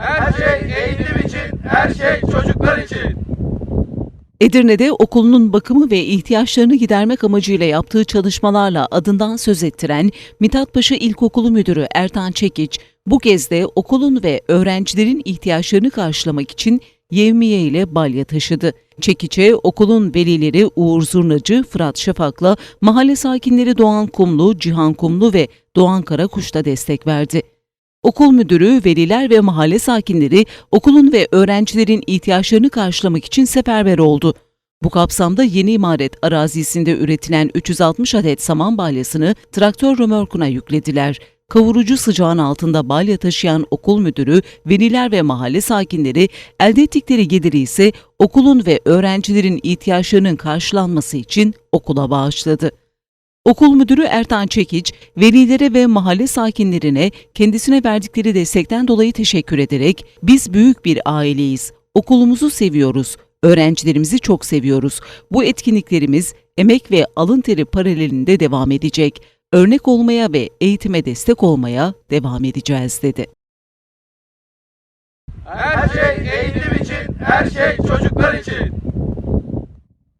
Her şey eğitim için, her şey çocuklar için. Edirne'de okulunun bakımı ve ihtiyaçlarını gidermek amacıyla yaptığı çalışmalarla adından söz ettiren Mithatpaşa İlkokulu Müdürü Ertan Çekiç, bu kez de okulun ve öğrencilerin ihtiyaçlarını karşılamak için yevmiye ile balya taşıdı. Çekiç'e okulun velileri Uğur Zurnacı, Fırat Şafak'la mahalle sakinleri Doğan Kumlu, Cihan Kumlu ve Doğan Karakuş da destek verdi. Okul müdürü, veliler ve mahalle sakinleri okulun ve öğrencilerin ihtiyaçlarını karşılamak için seferber oldu. Bu kapsamda yeni imaret arazisinde üretilen 360 adet saman balyasını traktör römorkuna yüklediler. Kavurucu sıcağın altında balya taşıyan okul müdürü, veliler ve mahalle sakinleri elde ettikleri geliri ise okulun ve öğrencilerin ihtiyaçlarının karşılanması için okula bağışladı. Okul müdürü Ertan Çekiç, velilere ve mahalle sakinlerine kendisine verdikleri destekten dolayı teşekkür ederek biz büyük bir aileyiz, okulumuzu seviyoruz, öğrencilerimizi çok seviyoruz. Bu etkinliklerimiz emek ve alın teri paralelinde devam edecek. Örnek olmaya ve eğitime destek olmaya devam edeceğiz dedi. Her şey eğitim için, her şey çocuklar için.